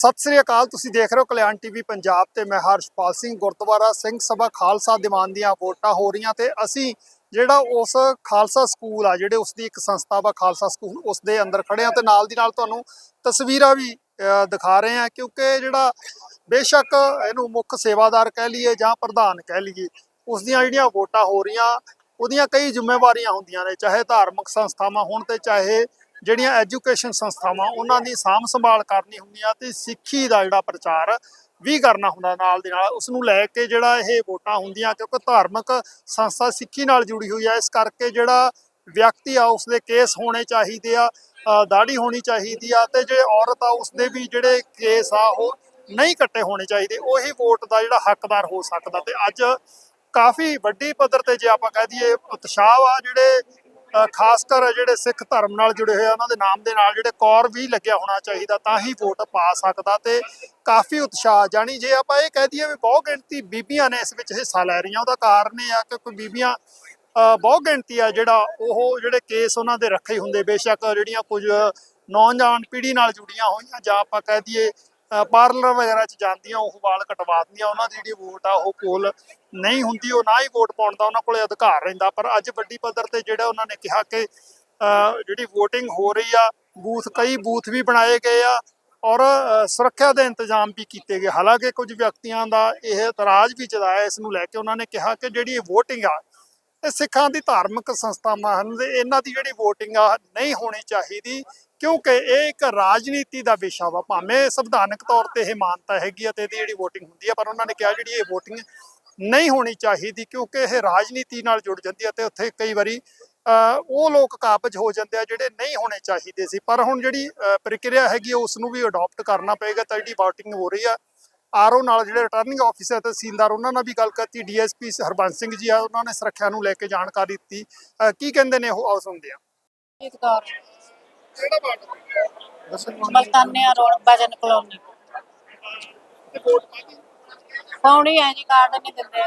ਸਤਿ ਸ੍ਰੀ ਅਕਾਲ, ਤੁਸੀਂ ਦੇਖ ਰਹੇ ਹੋ ਕਲਿਆਣ ਟੀਵੀ ਪੰਜਾਬ ਤੇ ਮੈਂ ਹਰਸ਼ਪਾਲ ਸਿੰਘ ਗੁਰਦੁਆਰਾ ਸਿੰਘ ਸਭਾ ਖਾਲਸਾ ਦੀਵਾਨ ਦੀਆਂ ਵੋਟਾਂ ਹੋ ਰਹੀਆਂ ਤੇ ਅਸੀਂ ਜਿਹੜਾ ਉਸ ਖਾਲਸਾ ਸਕੂਲ ਆ, ਜਿਹੜੇ ਉਸ ਦੀ ਇੱਕ ਸੰਸਥਾ ਵਾ ਖਾਲਸਾ ਸਕੂਲ ਉਸ ਦੇ ਅੰਦਰ ਖੜੇ ਆ ਤੇ ਨਾਲ ਦੀ ਨਾਲ ਤੁਹਾਨੂੰ ਤਸਵੀਰਾਂ ਵੀ ਦਿਖਾ ਰਹੇ ਆ ਕਿਉਂਕਿ ਜਿਹੜਾ ਬੇਸ਼ੱਕ ਇਹਨੂੰ ਮੁੱਖ ਸੇਵਾਦਾਰ ਕਹਿ ਲਈਏ ਜਾਂ ਪ੍ਰਧਾਨ ਕਹਿ ਲਈਏ ਉਸ ਦੀਆਂ ਜਿਹੜੀਆਂ ਵੋਟਾਂ ਹੋ ਰਹੀਆਂ, ਉਹਦੀਆਂ ਕਈ ਜ਼ਿੰਮੇਵਾਰੀਆਂ ਹੁੰਦੀਆਂ ਨੇ, ਚਾਹੇ ਧਾਰਮਿਕ ਸੰਸਥਾਵਾਂ ਹੋਣ ਤੇ ਚਾਹੇ ਜਿਹੜੀਆਂ ਐਜੂਕੇਸ਼ਨ ਸੰਸਥਾਵਾਂ, ਉਹਨਾਂ ਦੀ ਸਾਂਭ ਸੰਭਾਲ ਕਰਨੀ ਹੁੰਦੀ ਆ ਤੇ ਸਿੱਖੀ ਦਾ ਜਿਹੜਾ ਪ੍ਰਚਾਰ ਵੀ ਕਰਨਾ ਹੁੰਦਾ ਨਾਲ ਦੇ ਨਾਲ ਉਸ ਨੂੰ ਲੈ ਕੇ ਜਿਹੜਾ ਇਹ ਵੋਟਾਂ ਹੁੰਦੀਆਂ, ਕਿਉਂਕਿ ਧਾਰਮਿਕ ਸੰਸਥਾ ਸਿੱਖੀ ਨਾਲ ਜੁੜੀ ਹੋਈ ਆ, ਇਸ ਕਰਕੇ ਜਿਹੜਾ ਵਿਅਕਤੀ ਆ ਉਸ ਦੇ ਕੇਸ ਹੋਣੇ ਚਾਹੀਦੇ ਆ ਦਾੜੀ ਹੋਣੀ ਚਾਹੀਦੀ ਆ ਤੇ ਜੇ ਔਰਤ ਆ ਉਸ ਦੇ ਵੀ ਜਿਹੜੇ ਕੇਸ ਆ, ਉਹ ਨਹੀਂ ਕੱਟੇ ਹੋਣੇ ਚਾਹੀਦੇ, ਉਹੀ ਵੋਟ ਦਾ ਜਿਹੜਾ ਹੱਕਦਾਰ ਹੋ ਸਕਦਾ ਤੇ ਅੱਜ ਕਾਫੀ ਵੱਡੀ ਪੱਧਰ ਤੇ ਜੇ ਆਪਾਂ ਕਹਿ ਦਈਏ, ਉਤਸ਼ਾਹ ਆ ਜਿਹੜੇ ਖਾਸ ਕਰ ਜਿਹੜੇ ਸਿੱਖ ਧਰਮ ਨਾਲ ਜੁੜੇ ਹੋਏ ਆ ਉਹਨਾਂ ਦੇ ਨਾਮ ਦੇ ਨਾਲ ਜਿਹੜੇ ਕੌਰ ਵੀ ਲੱਗਿਆ ਹੋਣਾ ਚਾਹੀਦਾ ਤਾਂ ਹੀ ਵੋਟ ਪਾ ਸਕਦਾ ਤੇ ਕਾਫੀ ਉਤਸ਼ਾਹ ਜਾਨੀ ਜੇ ਆਪਾਂ ਇਹ ਕਹਿ ਦਈਏ ਵੀ ਬਹੁਤ ਗਿਣਤੀ ਬੀਬੀਆਂ ਨੇ ਇਸ ਵਿੱਚ ਹਿੱਸਾ ਲੈ ਰਹੀਆਂ ਉਹਦਾ ਕਾਰਨ ਇਹ ਆ ਕਿ ਕੋਈ ਬੀਬੀਆਂ ਅ, ਬਹੁਤ ਗਿਣਤੀ ਆ ਜਿਹੜਾ ਉਹ ਜਿਹੜੇ ਕੇਸ ਉਹਨਾਂ ਦੇ ਰੱਖੇ ਹੁੰਦੇ ਬੇਸ਼ੱਕ ਜਿਹੜੀਆਂ ਕੁਝ ਨੌਜਵਾਨ ਪੀੜ੍ਹੀ ਨਾਲ ਜੁੜੀਆਂ ਹੋਈਆਂ ਜਾਂ ਆਪਾਂ ਕਹਿ ਦਈਏ ਪਾਰਲਰ ਵਗੈਰਾ ਚ ਜਾਂਦੀਆਂ, ਉਹ ਵਾਲ ਕਟਵਾ ਦਿੰਦੀਆਂ, ਉਹਨਾਂ ਦੀ ਜਿਹੜੀ ਵੋਟ ਆ, ਉਹ ਕੋਲ ਨਹੀਂ ਹੁੰਦੀ, ਉਹ ਨਾ ਹੀ ਵੋਟ ਪਾਉਣ ਦਾ ਉਹਨਾਂ ਕੋਲੇ ਅਧਿਕਾਰ ਰਹਿੰਦਾ। ਪਰ ਅੱਜ ਵੱਡੀ ਪੱਧਰ ਤੇ ਜਿਹੜਾ ਉਹਨਾਂ ਨੇ ਕਿਹਾ ਕਿ ਜਿਹੜੀ VOTING ਹੋ ਰਹੀ ਆ, ਬੂਥ, ਕਈ ਬੂਥ ਵੀ ਬਣਾਏ ਗਏ ਆ ਔਰ ਸੁਰੱਖਿਆ ਦੇ ਇੰਤਜ਼ਾਮ ਵੀ ਕੀਤੇ ਗਏ। ਹਾਲਾਂਕਿ ਕੁਝ ਵਿਅਕਤੀਆਂ ਦਾ ਇਹ ਇਤਰਾਜ਼ ਵੀ ਜਤਾਇਆ, ਇਸ ਨੂੰ ਲੈ ਕੇ ਉਹਨਾਂ ਨੇ ਕਿਹਾ ਕਿ ਜਿਹੜੀ ਇਹ VOTING ਆ, ਇਹ ਸਿੱਖਾਂ ਦੀ ਧਾਰਮਿਕ ਸੰਸਥਾਵਾਂ ਹਨ ਇਹਨਾਂ ਦੀ ਜਿਹੜੀ VOTING ਆ, ਨਹੀਂ ਹੋਣੀ ਚਾਹੀਦੀ। ਕਿਉਂਕਿ ਇਹ ਇੱਕ ਰਾਜਨੀਤੀ ਦਾ ਵਿਸ਼ਾ ਵਾ ਭਾਵੇਂ ਸੰਵਿਧਾਨਕ ਤੌਰ ਤੇ ਇਹ ਮਾਨਤਾ ਹੈਗੀ ਆ ਤੇ ਇਹਦੀ ਜਿਹੜੀ VOTING ਹੁੰਦੀ ਆ ਪਰ ਉਹਨਾਂ ਨੇ ਕਿਹਾ ਜਿਹੜੀ ਇਹ VOTING ਨਹੀਂ ਹੋਣੀ ਚਾਹੀਦੀ ਕਿਉਂਕਿ ਇਹ ਰਾਜਨੀਤੀ ਨਾਲ ਜੁੜ ਜਾਂਦੀ ਹੈ ਤੇ ਉੱਥੇ ਕਈ ਵਾਰੀ ਉਹ ਲੋਕ ਕਾਬਜ ਹੋ ਜਾਂਦੇ ਆ ਜਿਹੜੇ ਨਹੀਂ ਹੋਣੇ ਚਾਹੀਦੇ ਸੀ। ਪਰ ਹੁਣ ਜਿਹੜੀ ਪ੍ਰਕਿਰਿਆ ਹੈਗੀ ਆ, ਉਸ ਨੂੰ ਵੀ ਅਡਾਪਟ ਕਰਨਾ ਪਏਗਾ ਤਾਂ ਜਿਹੜੀ ਵੋਟਿੰਗ ਹੋ ਰਹੀ ਆ ਆਰਓ ਨਾਲ ਜਿਹੜੇ ਰਿਟਰਨਿੰਗ ਆਫੀਸਰ ਤਹਿਸੀਲਦਾਰ ਉਹਨਾਂ ਨਾਲ ਵੀ ਗੱਲ ਕੀਤੀ ਡੀਐਸਪੀ ਹਰਬੰਸ ਸਿੰਘ ਜੀ ਆ ਉਹਨਾਂ ਨੇ ਸੁਰੱਖਿਆ ਨੂੰ ਲੈ ਕੇ ਜਾਣਕਾਰੀ ਦਿੱਤੀ। ਕੀ ਕਹਿੰਦੇ ਨੇ ਉਹ ਆਓ ਸੁਣਦੇ ਆ ਜੀਤ ਕੌਰ ਕਿਹੜਾ part Multania road Bhajan colony. ਪਾਉਣੀ ਹੈ ਜੀ ਕਾਰਡ ਨਹੀਂ ਦਿੰਦੇ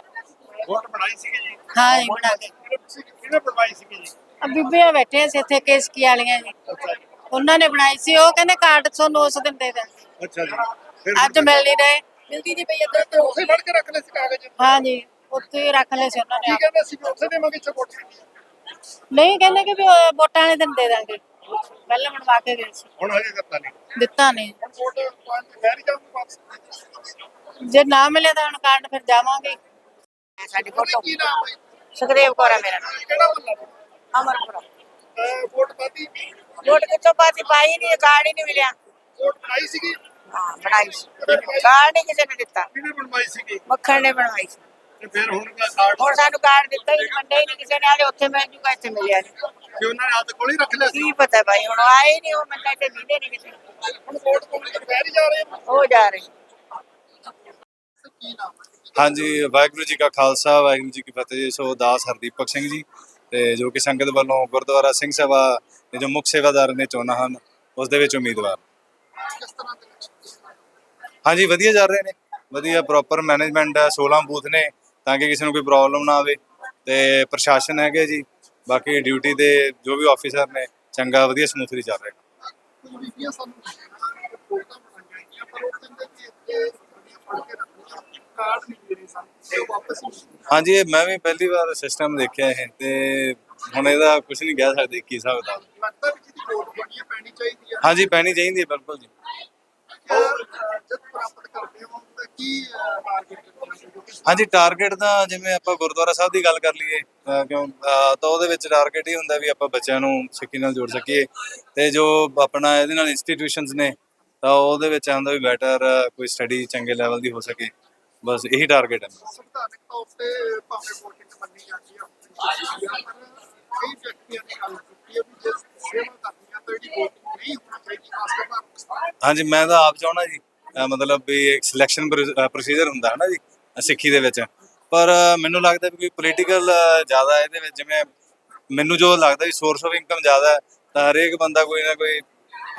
ਵੋਟ ਬਣਾਈ ਸੀਗੀ ਜੀ? ਹਾਂ ਜੀ ਬਣਾ ਕੇ। ਕਿਹਨੇ ਬਣਵਾਈ ਸੀਗੀ ਜੀ? ਆ ਬੀਬੀਆਂ ਬੈਠੇ ਸੀ ਇੱਥੇ ਕੇਸ ਕੀ ਵਾਲੀਆਂ ਜੀ। ਅੱਛਾ ਜੀ। ਉਹਨਾਂ ਨੇ ਬਣਾਈ ਸੀ ਉਹ ਕਹਿੰਦੇ ਕਾਰਡ ਤੁਹਾਨੂੰ ਉਸ ਦਿਨ ਦੇ ਦੇ ਅੱਛਾ ਜੀ। ਫਿਰ ਅੱਜ ਮਿਲ ਨਹੀਂ ਰਹੇ। ਮਿਲਦੀ ਨਹੀਂ ਪਈ ਇੱਧਰ ਤੋਂ। ਉੱਥੇ ਫੜ ਕੇ ਰੱਖ ਲੈ ਸੀ ਕਾਗਜ਼। ਹਾਂ ਜੀ ਉੱਥੇ ਹੀ ਰੱਖ ਲਏ ਸੀ ਉਹਨਾਂ ਨੇ ਕੀ ਕਹਿੰਦੇ ਸੀ ਵੀ ਉੱਥੇ ਦੇਵਾਂਗੇ ਇੱਥੇ ਵੋਟ? ਨਹੀਂ ਕਹਿੰਦੇ ਕਿ ਵੀ ਵੋਟਾਂ ਵਾਲੇ ਦਿਨ ਦੇ ਦਾਂਗੇ। ਪਹਿਲਾਂ ਬਣਵਾ ਕੇ ਗਏ ਸੀ। ਹੁਣ ਹਜੇ ਦਿੱਤਾ ਨਹੀਂ। ਦਿੱਤਾ ਨਹੀਂ। ਮੈਂ ਨਹੀਂ ਜਾਊਂਗਾ ਵਾਪਸ। ਜੇ ਨਾ ਮਿਲੇ ਤਾਂ ਹੁਣ ਕਾਰਡ ਫਿਰ ਜਾਵਾਂਗੇ। ਸਾਡੀ ਫੋਟੋ ਕੀ ਨਾਮ ਹੈ? ਸੁਖਦੇਵ ਕੌਰ ਹੈ ਮੇਰਾ ਨਾਮ। ਕਿਹੜਾ ਬੰਦਾ? ਅਮਰਪੁਰਾ। ਵੋਟ ਪਾਤੀ ਵੋਟ ਕਿੱਥੋਂ ਪਾਤੀ? ਪਾਈ ਨਹੀਂ ਕਾਰਡ ਹੀ ਨਹੀਂ ਮਿਲਿਆ। ਵੋਟ ਬਣਾਈ ਸੀਗੀ? ਹਾਂ ਬਣਾਈ ਸੀ। ਕਾਰਡ ਹੀ ਕਿਸੇ ਨੇ ਦਿੱਤਾ। ਕਿਹਨੇ ਬਣਵਾਈ ਸੀਗੀ? ਮੱਖਣ ਨੇ ਬਣਵਾਈ ਸੀ। ਤੇ ਫਿਰ ਹੁਣ ਕਾਰਡ ਹੁਣ ਸਾਨੂੰ ਕਾਰਡ ਦਿੱਤਾ ਹੀ ਮੰਡੇ ਹੀ ਨਹੀਂ ਕਿਸੇ ਨੇ ਆਲੇ ਉੱਥੇ ਮਿਲ ਜੂਗਾ ਇੱਥੇ ਮਿਲਿਆ ਨਹੀਂ ਕਿ ਉਹਨਾਂ ਨੇ ਹੱਥ ਕੋਲ ਹੀ ਰੱਖ ਲਿਆ ਸੀ। ਕੀ ਪਤਾ ਭਾਈ ਹੁਣ ਆਏ ਨਹੀਂ ਉਹ ਮੰਡਾ ਤੇ ਮਿਲੇ ਨਹੀਂ ਕਿਸੇ ਹੁਣ ਵੋਟ ਪਾਉਣ ਲਈ ਬਹਿ ਜਾ ਰਹੇ। ਹੋ ਹੋ ਜਾ ਰਹੀ। ਕੀ ਨਾਮ ਹੈ? ਹਾਂਜੀ ਵਾਹਿਗੁਰੂ ਜੀ ਕਾ ਖਾਲਸਾ ਵਾਹਿਗੁਰੂ ਜੀ ਕੀ ਫਤਿਹ ਜੀ। ਸੋ ਦਾਸ ਹਰਦੀਪਕ ਸਿੰਘ ਜੀ ਤੇ ਜੋ ਕਿ ਸੰਗਤ ਵੱਲੋਂ ਗੁਰਦੁਆਰਾ ਸਿੰਘ ਸਭਾ ਦੇ ਜੋ ਮੁੱਖ ਸੇਵਾਦਾਰ ਨੇ ਚੋਣਾਂ ਹਨ ਉਸ ਦੇ ਵਿੱਚ ਉਮੀਦਵਾਰ। ਕਿਸ ਤਰ੍ਹਾਂ ਦੇ ਵਿੱਚ ਹਾਂਜੀ ਵਧੀਆ ਚੱਲ ਰਹੇ ਨੇ। ਵਧੀਆ ਪ੍ਰੋਪਰ ਮੈਨੇਜਮੈਂਟ ਹੈ 16 ਬੂਥ ਨੇ ਤਾਂ ਕਿ ਕਿਸੇ ਨੂੰ ਕੋਈ ਪ੍ਰੋਬਲਮ ਨਾ ਆਵੇ। ਤੇ ਪ੍ਰਸ਼ਾਸਨ ਹੈਗੇ ਜੀ ਬਾਕੀ ਡਿਊਟੀ ਦੇ ਜੋ ਵੀ ਆਫੀਸਰ ਨੇ, ਚੰਗਾ ਵਧੀਆ ਸਮੂਥਲੀ ਚੱਲ ਰਿਹਾ। ਹਾਂਜੀ, ਇਹ ਮੈਂ ਵੀ ਪਹਿਲੀ ਵਾਰ ਸਿਸਟਮ ਦੇਖਿਆ ਇਹ, ਤੇ ਹੁਣ ਇਹਦਾ ਕੁਝ ਨਹੀਂ ਕਹਿ ਸਕਦੇ, ਕੀ ਹਿਸਾਬ ਕਿਤਾਬ। ਚਾਹੀਦੀ ਹੈ ਹਾਂਜੀ, ਪੈਣੀ ਚਾਹੀਦੀ ਹੈ, ਬਿਲਕੁਲ ਜੀ। ਜਦ ਪ੍ਰਾਪਤ ਕਰਦੇ ਹੋ ਤਾਂ? ਕੀ ਟਾਰਗੇਟ ਹਾਂਜੀ ਟਾਰਗੇਟ ਤਾਂ ਜਿਵੇਂ ਆਪਾਂ ਗੁਰਦੁਆਰਾ ਸਾਹਿਬ ਦੀ ਗੱਲ ਕਰ ਲਈਏ ਅਹ ਕਿਉਂ ਅਹ ਤਾਂ ਉਹਦੇ ਵਿੱਚ ਟਾਰਗੇਟ ਹੀ ਹੁੰਦਾ ਵੀ ਆਪਾਂ ਬੱਚਿਆਂ ਨੂੰ ਸਿੱਖੀ ਨਾਲ ਜੋੜ ਸਕੀਏ ਤੇ ਜੋ ਆਪਣਾ ਇਹਦੇ ਨਾਲ ਇੰਸਟੀਟਿਊਸ਼ਨਸ ਨੇ ਤਾਂ ਉਹਦੇ ਵਿੱਚ ਆਉਂਦਾ ਵੀ ਬੈਟਰ ਕੋਈ ਸਟੱਡੀ ਚੰਗੇ ਲੈਵਲ ਦੀ ਹੋ ਸਕੇ। ਬਸ ਇਹੀ ਟਾਰਗੇਟ ਹੈ। ਸੰਵਿਧਾਨਕ ਤੌਰ ਤੇ ਭਾਵੇਂ ਵੋਟਿੰਗ ਮੰਨੀ ਜਾਂਦੀ ਹੈ ਪਰ ਕਈ ਵਿਅਕਤੀਆਂ ਨੇ ਗੱਲ ਕੀਤੀ ਹੈ ਵੀ ਜੇ ਸੇਵਾ ਕਰਨੀ ਹੈ ਤਾਂ ਜਿਹੜੀ ਵੋਟਿੰਗ ਨਹੀਂ ਹੋਣੀ ਚਾਹੀਦੀ ਖਾਸ ਕਰ ਧਾਰਮਿਕ ਸਥਾਨ ਹਾਂਜੀ ਮੈਂ ਤਾਂ ਆਪ ਚਾਹਣਾ ਜੀ ਅਹ ਮਤਲਬ ਵੀ ਇੱਕ ਸਿਲੈਕਸ਼ਨ ਪ੍ਰੋਸੀਜਰ ਹੁੰਦਾ ਹੈ ਨਾ ਜੀ। ਸਿੱਖੀ ਦੇ ਵਿੱਚ। ਪਰ ਮੈਨੂੰ ਲੱਗਦਾ ਵੀ ਕੋਈ ਪੋਲੀਟੀਕਲ ਜ਼ਿਆਦਾ ਇਹਦੇ ਵਿੱਚ ਜਿਵੇਂ ਮੈਨੂੰ ਜੋ ਲੱਗਦਾ ਵੀ ਸੋਰਸ ਆਫ ਇਨਕਮ ਜ਼ਿਆਦਾ ਤਾਂ ਹਰੇਕ ਬੰਦਾ ਕੋਈ ਨਾ ਕੋਈ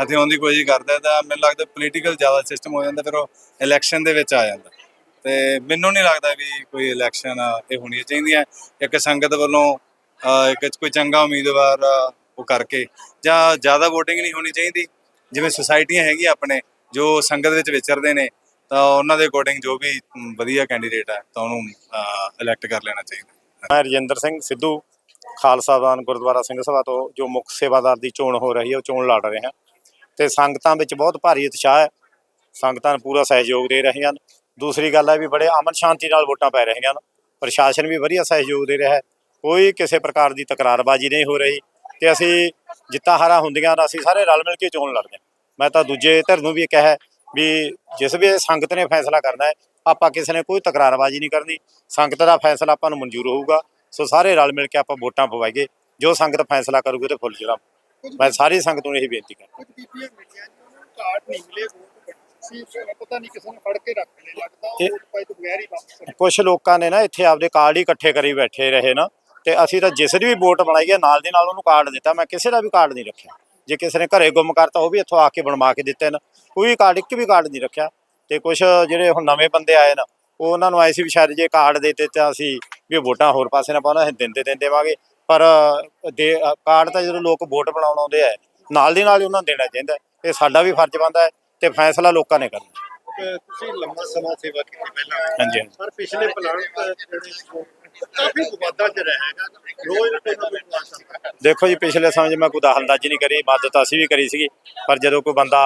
ਹਥਿਆਉਣ ਦੀ ਕੋਸ਼ਿਸ਼ ਕਰਦਾ ਤਾਂ ਮੈਨੂੰ ਲੱਗਦਾ ਪੋਲੀਟੀਕਲ ਜ਼ਿਆਦਾ ਸਿਸਟਮ ਹੋ ਜਾਂਦਾ, ਫਿਰ ਉਹ ਇਲੈਕਸ਼ਨ ਦੇ ਵਿੱਚ ਆ ਜਾਂਦਾ। ਤੇ ਮੈਨੂੰ ਨਹੀਂ ਲੱਗਦਾ ਵੀ ਕੋਈ ਇਲੈਕਸ਼ਨ ਇਹ ਹੋਣੀ ਚਾਹੀਦੀ ਹੈ ਇੱਕ ਸੰਗਤ ਵੱਲੋਂ ਇੱਕ ਕੋਈ ਚੰਗਾ ਉਮੀਦਵਾਰ ਉਹ ਕਰਕੇ ਜਾਂ ਜ਼ਿਆਦਾ VOTING ਨਹੀਂ ਹੋਣੀ ਚਾਹੀਦੀ। ਜਿਵੇਂ ਸੁਸਾਇਟੀਆਂ ਹੈਗੀਆਂ ਆਪਣੇ, ਜੋ ਸੰਗਤ ਵਿੱਚ ਵਿਚਰਦੇ ਨੇ ਤਾਂ ਉਹਨਾਂ ਦੇ ਅਕੋਰਡਿੰਗ ਜੋ ਵੀ ਮ, ਵਧੀਆ ਕੈਂਡੀਡੇਟ ਹੈ ਤਾਂ ਉਹਨੂੰ ਇਲੈਕਟ ਕਰ ਲੈਣਾ ਚਾਹੀਦਾ ਮੈਂ ਰਜਿੰਦਰ ਸਿੰਘ ਸਿੱਧੂ ਖਾਲਸਾ ਦਾਨ ਗੁਰਦੁਆਰਾ ਸਿੰਘ ਸਭਾ ਤੋਂ ਜੋ ਮੁੱਖ ਸੇਵਾਦਾਰ ਦੀ ਚੋਣ ਹੋ ਰਹੀ ਹੈ ਉਹ ਚੋਣ ਲੜ ਰਹੇ ਹਾਂ। ਤੇ ਸੰਗਤਾਂ ਵਿੱਚ ਬਹੁਤ ਭਾਰੀ ਉਤਸ਼ਾਹ ਹੈ। ਸੰਗਤਾਂ ਨੂੰ ਪੂਰਾ ਸਹਿਯੋਗ ਦੇ ਰਹੀਆਂ ਹਨ। ਦੂਸਰੀ ਗੱਲ ਹੈ ਵੀ ਬੜੇ ਅਮਨ ਸ਼ਾਂਤੀ ਨਾਲ ਵੋਟਾਂ ਪੈ ਰਹੀਆਂ ਹਨ। ਪ੍ਰਸ਼ਾਸਨ ਵੀ ਵਧੀਆ ਸਹਿਯੋਗ ਦੇ ਰਿਹਾ ਹੈ। ਕੋਈ ਕਿਸੇ ਪ੍ਰਕਾਰ ਦੀ ਤਕਰਾਰਬਾਜ਼ੀ ਨਹੀਂ ਹੋ ਰਹੀ। ਤੇ ਅਸੀਂ ਜਿੱਤਾਂ ਹਾਰਾਂ ਹੁੰਦੀਆਂ ਤਾਂ ਅਸੀਂ ਸਾਰੇ ਰਲ ਮਿਲ ਕੇ ਚੋਣ ਲੜਦੇ ਹਾਂ। ਮੈਂ ਤਾਂ ਦੂਜੇ ਧਿਰ ਨੂੰ ਵੀ ਕਿਹਾ ਹੈ ਵੀ ਜਿਸ ਵੀ ਸੰਗਤ ਨੇ ਫੈਸਲਾ ਕਰਨਾ ਹੈ ਆਪਾਂ ਕਿਸੇ ਨੇ ਕੋਈ ਤਕਰਾਰਬਾਜ਼ੀ ਨਹੀਂ ਕਰਨੀ। ਸੰਗਤ ਦਾ ਫੈਸਲਾ ਆਪਾਂ ਨੂੰ ਮਨਜ਼ੂਰ ਹੋਊਗਾ। ਸੋ ਸਾਰੇ ਰਲ ਮਿਲ ਕੇ ਆਪਾਂ ਵੋਟਾਂ ਪਵਾਈਏ। ਜੋ ਸੰਗਤ ਫੈਸਲਾ ਕਰੂਗੀ ਤੇ ਫੁੱਲ ਜਿਹੜਾ ਮੈਂ ਸਾਰੀ ਸੰਗਤ ਨੂੰ ਇਹੀ ਬੇਨਤੀ ਕਰਦਾ। ਕੁਝ ਬੀਬੀਆਂ ਮਿਲੀਆਂ ਜੀ ਉਹਨਾਂ ਨੂੰ ਕਾਰਡ ਨਹੀਂ ਮਿਲੇ ਵੋਟ ਸੀ ਪਤਾ ਨਹੀਂ ਕਿਸੇ ਨੇ ਫੜ ਕੇ ਰੱਖ ਲਏ। ਲੱਗਦਾ ਇਹ- ਵੋਟ ਪਾਈ ਤੋਂ ਬਗੈਰ ਹੀ ਵਾਪਸ ਕੁਝ ਲੋਕਾਂ ਨੇ ਨਾ ਇੱਥੇ ਆਪਦੇ ਕਾਰਡ ਹੀ ਇਕੱਠੇ ਕਰੀ ਬੈਠੇ ਰਹੇ ਨਾ। ਤੇ ਅਸੀਂ ਤਾਂ ਜਿਸ ਦੀ ਵੀ ਵੋਟ ਬਣਾਈ ਹੈ ਨਾਲ ਦੀ ਨਾਲ ਉਹਨੂੰ ਕਾਰਡ ਦਿੱਤਾ। ਮੈਂ ਕਿਸੇ ਦਾ ਵੀ ਕਾਰਡ ਨਹੀਂ ਰੱਖਿਆ। ਜੇ ਕਿਸੇ ਨੇ ਘਰੇ ਗੁੰਮ ਕਰਤਾ ਉਹ ਵੀ ਇੱਥੋਂ ਆ ਕੇ ਬਣਵਾ ਕੇ ਦਿੱਤੇ ਨੇ ਕੋਈ ਕਾਰਡ ਇੱਕ ਵੀ ਕਾਰਡ ਨਹੀਂ ਰੱਖਿਆ। ਤੇ ਕੁਝ ਜਿਹੜੇ ਹੁਣ ਨਵੇਂ ਬੰਦੇ ਆਏ ਨਾ ਉਹ ਉਹਨਾਂ ਨੂੰ ਵੀ ਸ਼ਾਇਦ ਜੇ ਕਾਰਡ ਦੇ ਦਿੱਤੇ ਤਾਂ ਅਸੀਂ ਵੀ ਵੋਟਾਂ ਹੋਰ ਪਾਸੇ ਨਾ ਪਾਉਣਾ ਅਸੀਂ ਦਿੰਦੇ ਦਿੰਦੇ ਦੇਵਾਂਗੇ। ਪਰ ਦੇ ਕਾਰਡ ਤਾਂ ਜਦੋਂ ਲੋਕ ਵੋਟ ਬਣਾਉਣ ਆਉਂਦੇ ਆ ਨਾਲ ਦੀ ਨਾਲ ਉਹਨਾਂ ਨੂੰ ਦੇਣਾ ਚਾਹੀਦਾ। ਇਹ ਸਾਡਾ ਵੀ ਫਰਜ਼ ਬਣਦਾ ਹੈ ਤੇ ਫੈਸਲਾ ਲੋਕਾਂ ਨੇ ਕਰਨਾ। ਤੁਸੀਂ ਲੰਮਾ ਸਮਾਂ ਸੇਵਾ ਕੀਤੀ ਪਹਿਲਾਂ। ਹਾਂਜੀ ਪਰ ਪਿਛਲੇ ਪਲਾਨ ਜਿਹੜੇ ਕਾਫੀ ਵਿਵਾਦਾਂ ਚ ਰਿਹਾ ਹੈਗਾ। ਰੋਜ਼ ਟੂਰਨਾਮੈਂਟ ਆ ਸਕਦਾ। ਦੇਖੋ ਜੀ, ਪਿਛਲੇ ਸਮੇਂ 'ਚ ਮੈਂ ਕੋਈ ਦਖਲਅੰਦਾਜ਼ੀ ਨਹੀਂ ਕਰੀ, ਮਦਦ ਅਸੀਂ ਵੀ ਕਰੀ ਸੀਗੀ, ਪਰ ਜਦੋਂ ਕੋਈ ਬੰਦਾ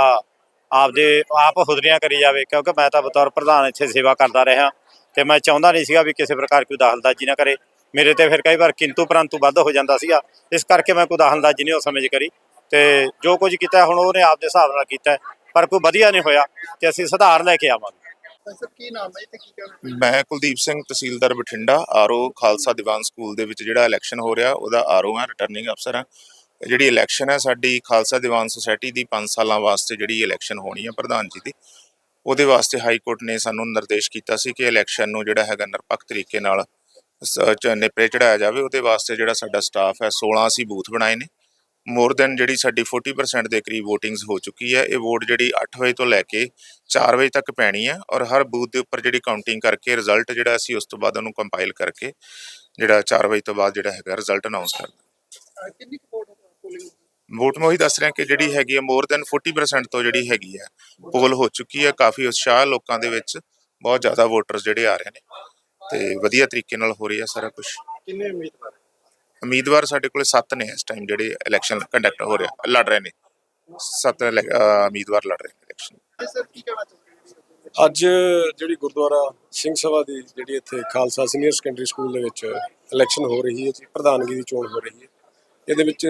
ਆਪਦੇ ਆਪ ਹੁਦਰੀਆਂ ਕਰੀ ਜਾਵੇ, ਕਿਉਂਕਿ ਮੈਂ ਤਾਂ ਬਤੌਰ ਪ੍ਰਧਾਨ ਇੱਥੇ ਸੇਵਾ ਕਰਦਾ ਰਿਹਾ ਤੇ ਮੈਂ ਚਾਹੁੰਦਾ ਨਹੀਂ ਸੀਗਾ ਵੀ ਕਿਸੇ ਪ੍ਰਕਾਰ ਕੋਈ ਦਖਲਅੰਦਾਜ਼ੀ ਨਾ ਕਰੇ। ਮੇਰੇ ਤੇ ਫਿਰ ਕਈ ਵਾਰ ਕਿੰਤੂ ਪਰੰਤੂ ਵੱਧ ਹੋ ਜਾਂਦਾ ਸੀਗਾ, ਇਸ ਕਰਕੇ ਮੈਂ ਕੋਈ ਦਖਲਅੰਦਾਜ਼ੀ ਨਹੀਂ ਉਸ ਸਮੇਂ 'ਚ ਕਰੀ ਤੇ ਜੋ ਕੁਝ ਕੀਤਾ ਹੁਣ ਉਹਨੇ ਆਪਦੇ ਹਿਸਾਬ ਨਾਲ ਕੀਤਾ, ਪਰ ਕੋਈ ਵਧੀਆ ਨਹੀਂ ਹੋਇਆ ਤੇ ਅਸੀਂ ਸੁਧਾਰ ਲੈ ਕੇ ਆਵਾਂਗੇ। ਸਰ ਕੀ ਨਾਮ ਹੈ ਤੇ ਕੀ ਕਹਿਣਾ ਮੈਂ ਕੁਲਦੀਪ ਸਿੰਘ, ਤਹਿਸੀਲਦਾਰ ਬਠਿੰਡਾ, ਆਰਓ ਖਾਲਸਾ ਦੀਵਾਨ ਸਕੂਲ ਦੇ ਵਿੱਚ ਜਿਹੜਾ ਇਲੈਕਸ਼ਨ ਹੋ ਰਿਹਾ, ਉਹਦਾ ਆਰਓ ਹਾਂ ਰਿਟਰਨਿੰਗ ਅਫਸਰ ਹਾਂ। ਜਿਹੜੀ ਇਲੈਕਸ਼ਨ ਹੈ ਸਾਡੀ ਖਾਲਸਾ ਦੀਵਾਨ ਸੁਸਾਇਟੀ ਦੀ 5 ਸਾਲਾਂ ਵਾਸਤੇ ਜਿਹੜੀ ਇਲੈਕਸ਼ਨ ਹੋਣੀ ਹੈ ਪ੍ਰਧਾਨ ਜੀ ਦੀ, ਉਹਦੇ ਵਾਸਤੇ ਹਾਈ ਕੋਰਟ ਨੇ ਸਾਨੂੰ ਨਿਰਦੇਸ਼ ਕੀਤਾ ਸੀ ਕਿ ਇਲੈਕਸ਼ਨ ਨੂੰ ਜਿਹੜਾ ਹੈਗਾ ਨਿਰਪੱਖ ਤਰੀਕੇ ਨਾਲ ਸ- ਚ- ਨੇਪਰੇ ਚੜਾਇਆ ਜਾਵੇ। ਉਹਦੇ ਵਾਸਤੇ ਜਿਹੜਾ ਸਾਡਾ ਸਟਾਫ ਹੈ 16 ਅਸੀਂ ਬੂਥ ਬਣਾਏ ਨੇ। ਮੋਰ ਦੈਨ ਜਿਹੜੀ ਸਾਡੀ 40% ਦੇ ਕਰੀਬ VOTINGS ਹੋ ਚੁੱਕੀ ਹੈ ਇਹ ਵੋਟ ਜਿਹੜੀ 8 ਵਜੇ ਤੋਂ ਲੈ ਕੇ 4 ਵਜੇ ਤੱਕ ਪੈਣੀ ਹੈ ਔਰ ਹਰ ਬੂਥ ਦੇ ਉੱਪਰ ਜਿਹੜੀ ਕਾਊਂਟਿੰਗ ਕਰਕੇ ਰਿਜ਼ਲਟ ਜਿਹੜਾ ਅਸੀਂ ਉਸ ਤੋਂ ਬਾਅਦ ਉਹਨੂੰ ਕੰਪਾਈਲ ਕਰਕੇ ਜਿਹੜਾ 4 ਵਜੇ ਤੋਂ ਬਾਅਦ ਜਿਹੜਾ ਹੈਗਾ ਰਿਜ਼ਲਟ ਅਨਾਉਂਸ ਕਰਦਾ ਕਿੰਨੀ ਵੋਟ ਪੋਲਿੰਗ ਵੋਟ ਮੈਂ ਉਹੀ ਦੱਸ ਰਿਹਾ ਕਿ ਜਿਹੜੀ ਹੈਗੀ ਹੈ ਮੋਰ ਦੈਨ 40% ਤੋਂ ਜਿਹੜੀ ਹੈਗੀ ਹੈ ਪੋਲ ਹੋ ਚੁੱਕੀ ਹੈ ਕਾਫੀ ਉਤਸ਼ਾਹ ਲੋਕਾਂ ਦੇ ਵਿੱਚ ਬਹੁਤ ਜ਼ਿਆਦਾ ਵੋਟਰਸ ਜਿਹੜੇ ਆ ਰਹੇ ਨੇ ਤੇ ਵਧੀਆ ਤਰੀਕੇ ਨਾਲ ਹੋ ਰਹੀ ਹੈ ਸਾਰਾ ਕੁਝ ਕਿੰਨੇ ਉਮੀਦਵਾਰ ਉਮੀਦਵਾਰ ਸਾਡੇ ਕੋਲੇ 7 ਨੇ ਇਸ ਟਾਈਮ ਜਿਹੜੇ ਇਲੈਕਸ਼ਨ ਕੰਡਕਟ ਹੋ ਰਿਹਾ ਲੜ ਰਹੇ ਨੇ। 7 ਉਮੀਦਵਾਰ ਲੜ ਰਹੇ ਨੇ ਇਲੈਕਸ਼ਨ ਅੱਜ ਜਿਹੜੀ ਗੁਰਦੁਆਰਾ ਸਿੰਘ ਸਭਾ ਦੀ ਜਿਹੜੀ ਇੱਥੇ ਖਾਲਸਾ ਸੀਨੀਅਰ ਸੈਕੰਡਰੀ ਸਕੂਲ ਦੇ ਵਿੱਚ ਇਲੈਕਸ਼ਨ ਹੋ ਰਹੀ ਹੈ ਜੀ ਪ੍ਰਧਾਨਗੀ ਦੀ ਚੋਣ ਹੋ ਰਹੀ ਹੈ। ਇਹਦੇ ਵਿੱਚ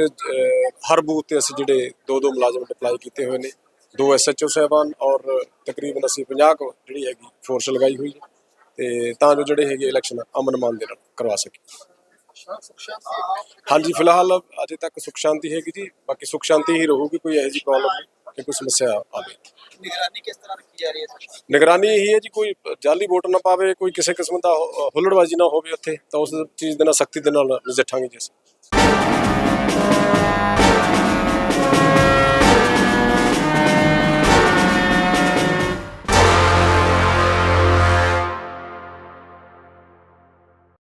ਹਰ ਬੂਥ ਤੇ ਅਸੀਂ ਜਿਹੜੇ ਦੋ ਦੋ ਮੁਲਾਜ਼ਮ ਡਿਪਲਾਈ ਕੀਤੇ ਹੋਏ ਨੇ। ਦੋ ਐਸਐਚਓ ਸਾਹਿਬਾਨ ਔਰ ਤਕਰੀਬਨ ਅਸੀਂ 50 ਕੁ ਜਿਹੜੀ ਹੈਗੀ ਫੋਰਸ ਲਗਾਈ ਹੋਈ ਹੈ। ਤੇ ਤਾਂ ਜੋ ਜਿਹੜੇ ਹੈਗੇ ਇਲੈਕਸ਼ਨ ਅਮਨ ਮਾਨ ਦੇ ਨਾਲ ਕਰਵਾ ਸਕੀਏ। ਹਾਂਜੀ ਫਿਲਹਾਲ ਅਜੇ ਤੱਕ ਸੁਖ ਸ਼ਾਂਤੀ ਹੈਗੀ ਜੀ। ਬਾਕੀ ਸੁਖ ਸ਼ਾਂਤੀ ਹੀ ਰਹੂਗੀ ਕੋਈ ਇਹੋ ਜਿਹੀ ਪ੍ਰੋਬਲਮ ਨਹੀਂ ਕਿ ਕੋਈ ਸਮੱਸਿਆ ਆਵੇ। ਨਿਗਰਾਨੀ ਕਿਸ ਤਰ੍ਹਾਂ ਰੱਖੀ ਜਾ ਰਹੀ ਹੈ ਸਰ ਨਿਗਰਾਨੀ ਇਹੀ ਹੈ ਜੀ ਕੋਈ ਜਾਲੀ ਵੋਟ ਨਾ ਪਾਵੇ ਕੋਈ ਕਿਸੇ ਕਿਸਮ ਦਾ ਹੁੱਲੜਬਾਜ਼ੀ ਨਾ ਹੋਵੇ ਉੱਥੇ ਤਾਂ ਉਸ ਚੀਜ਼ ਦੇ ਨਾਲ ਸਖਤੀ ਦੇ ਨਾਲ ਨਜਿੱਠਾਂਗੇ ਜੀ ਅਸੀਂ।